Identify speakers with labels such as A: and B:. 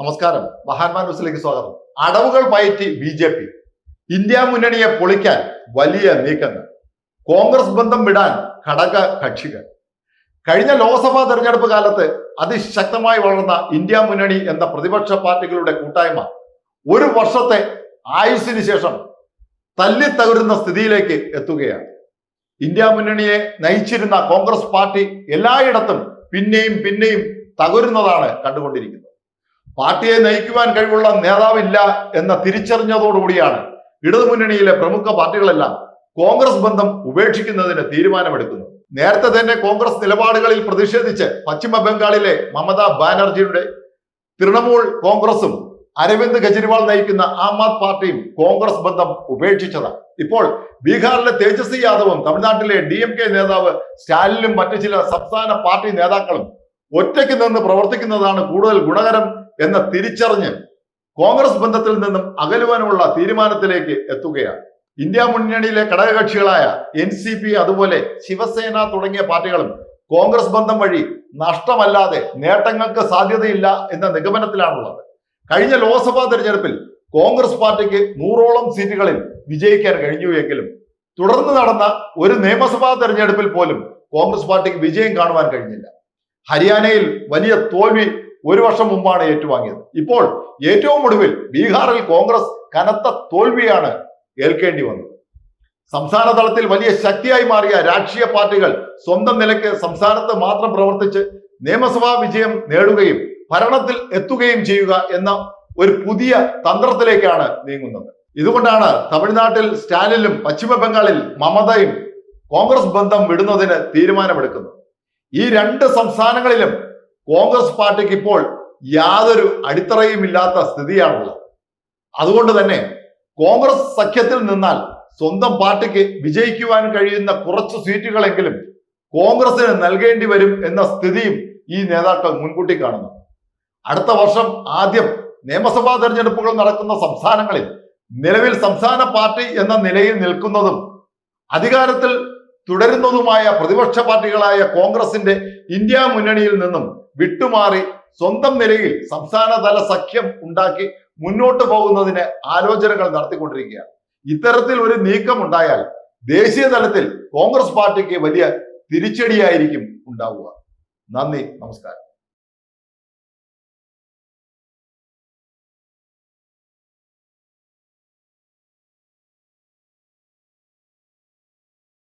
A: നമസ്കാരം. മഹാന്മാ ന്യൂസിലേക്ക് സ്വാഗതം. അടവുകൾ പയറ്റി ബി ജെ പി. ഇന്ത്യ മുന്നണിയെ പൊളിക്കാൻ വലിയ നീക്കങ്ങൾ. കോൺഗ്രസ് ബന്ധം വിടാൻ ഘടക കക്ഷികൾ. കഴിഞ്ഞ ലോക്സഭാ തെരഞ്ഞെടുപ്പ് കാലത്ത് അതിശക്തമായി വളർന്ന ഇന്ത്യ മുന്നണി എന്ന പ്രതിപക്ഷ പാർട്ടികളുടെ കൂട്ടായ്മ ഒരു വർഷത്തെ ആയുസ്സിന് ശേഷം തല്ലി തകരുന്ന സ്ഥിതിയിലേക്ക് എത്തുകയാണ്. ഇന്ത്യ മുന്നണിയെ നയിച്ചിരുന്ന കോൺഗ്രസ് പാർട്ടി എല്ലായിടത്തും പിന്നെയും പിന്നെയും തകരുന്നതാണ് കണ്ടുകൊണ്ടിരിക്കുന്നത്. പാർട്ടിയെ നയിക്കുവാൻ കഴിവുള്ള നേതാവില്ല എന്ന തിരിച്ചറിഞ്ഞതോടുകൂടിയാണ് ഇടതുമുന്നണിയിലെ പ്രമുഖ പാർട്ടികളെല്ലാം കോൺഗ്രസ് ബന്ധം ഉപേക്ഷിക്കുന്നതിന് തീരുമാനമെടുക്കുന്നത്. നേരത്തെ തന്നെ കോൺഗ്രസ് നിലപാടുകളിൽ പ്രതിഷേധിച്ച് പശ്ചിമ ബംഗാളിലെ മമതാ ബാനർജിയുടെ തൃണമൂൽ കോൺഗ്രസും അരവിന്ദ് കെജ്രിവാൾ നയിക്കുന്ന ആം ആദ്മി പാർട്ടിയും കോൺഗ്രസ് ബന്ധം ഉപേക്ഷിച്ചതാണ്. ഇപ്പോൾ ബീഹാറിലെ തേജസ്വി യാദവും തമിഴ്നാട്ടിലെ ഡി എം കെ നേതാവ് സ്റ്റാലിനും മറ്റു ചില സംസ്ഥാന പാർട്ടി നേതാക്കളും ഒറ്റയ്ക്ക് നിന്ന് പ്രവർത്തിക്കുന്നതാണ് കൂടുതൽ ഗുണകരം എന്ന തിരിച്ചറിഞ്ഞ് കോൺഗ്രസ് ബന്ധത്തിൽ നിന്നും അകലുവാനുള്ള തീരുമാനത്തിലേക്ക് എത്തുകയാണ്. ഇന്ത്യ മുന്നണിയിലെ ഘടകകക്ഷികളായ എൻ സി പി അതുപോലെ ശിവസേന തുടങ്ങിയ പാർട്ടികളും കോൺഗ്രസ് ബന്ധം വഴി നഷ്ടമല്ലാതെ നേട്ടങ്ങൾക്ക് സാധ്യതയില്ല എന്ന നിഗമനത്തിലാണുള്ളത്. കഴിഞ്ഞ ലോക്സഭാ തെരഞ്ഞെടുപ്പിൽ കോൺഗ്രസ് പാർട്ടിക്ക് നൂറോളം സീറ്റുകളിൽ വിജയിക്കാൻ കഴിഞ്ഞു എങ്കിലും തുടർന്ന് നടന്ന ഒരു നിയമസഭാ തെരഞ്ഞെടുപ്പിൽ പോലും കോൺഗ്രസ് പാർട്ടിക്ക് വിജയം കാണുവാൻ കഴിഞ്ഞില്ല. ഹരിയാനയിൽ വലിയ തോൽവി ഒരു വർഷം മുമ്പാണ് ഏറ്റുവാങ്ങിയത്. ഇപ്പോൾ ഏറ്റവും ഒടുവിൽ ബീഹാറിൽ കോൺഗ്രസ് കനത്ത തോൽവിയാണ് ഏൽക്കേണ്ടി വന്നത്. സംസ്ഥാന തലത്തിൽ വലിയ ശക്തിയായി മാറിയ രാഷ്ട്രീയ പാർട്ടികൾ സ്വന്തം നിലയ്ക്ക് സംസ്ഥാനത്ത് മാത്രം പ്രവർത്തിച്ച് നിയമസഭാ വിജയം നേടുകയും ഭരണത്തിൽ എത്തുകയും ചെയ്യുക എന്ന ഒരു പുതിയ തന്ത്രത്തിലേക്കാണ് നീങ്ങുന്നത്. ഇതുകൊണ്ടാണ് തമിഴ്നാട്ടിൽ സ്റ്റാലിനും പശ്ചിമ ബംഗാളിൽ മമതയും കോൺഗ്രസ് ബന്ധം വിടുന്നതിന് തീരുമാനമെടുക്കുന്നത്. ഈ രണ്ട് സംസ്ഥാനങ്ങളിലും കോൺഗ്രസ് പാർട്ടിക്ക് ഇപ്പോൾ യാതൊരു അടിത്തറയും ഇല്ലാത്ത സ്ഥിതിയാണുള്ളത്. അതുകൊണ്ട് തന്നെ കോൺഗ്രസ് സഖ്യത്തിൽ നിന്നാൽ സ്വന്തം പാർട്ടിക്ക് വിജയിക്കുവാൻ കഴിയുന്ന കുറച്ച് സീറ്റുകളെങ്കിലും കോൺഗ്രസിന് നൽകേണ്ടി വരും എന്ന സ്ഥിതിയും ഈ നേതാക്കൾ മുൻകൂട്ടി കാണുന്നു. അടുത്ത വർഷം ആദ്യം നിയമസഭാ തെരഞ്ഞെടുപ്പുകൾ നടക്കുന്ന സംസ്ഥാനങ്ങളിൽ നിലവിൽ സംസ്ഥാന പാർട്ടി എന്ന നിലയിൽ നിൽക്കുന്നതും അധികാരത്തിൽ തുടരുന്നതുമായ പ്രതിപക്ഷ പാർട്ടികളായ കോൺഗ്രസിന്റെ ഇന്ത്യ മുന്നണിയിൽ നിന്നും വിട്ടുമാറി സ്വന്തം നിലയിൽ സംസ്ഥാനതല സഖ്യം ഉണ്ടാക്കി മുന്നോട്ട് പോകുന്നതിന് ആലോചനകൾ നടത്തിക്കൊണ്ടിരിക്കുകയാണ്. ഇത്തരത്തിൽ ഒരു നീക്കം ഉണ്ടായാൽ ദേശീയ തലത്തിൽ കോൺഗ്രസ് പാർട്ടിക്ക് വലിയ തിരിച്ചടിയായിരിക്കും ഉണ്ടാവുക. നന്ദി നമസ്കാരം.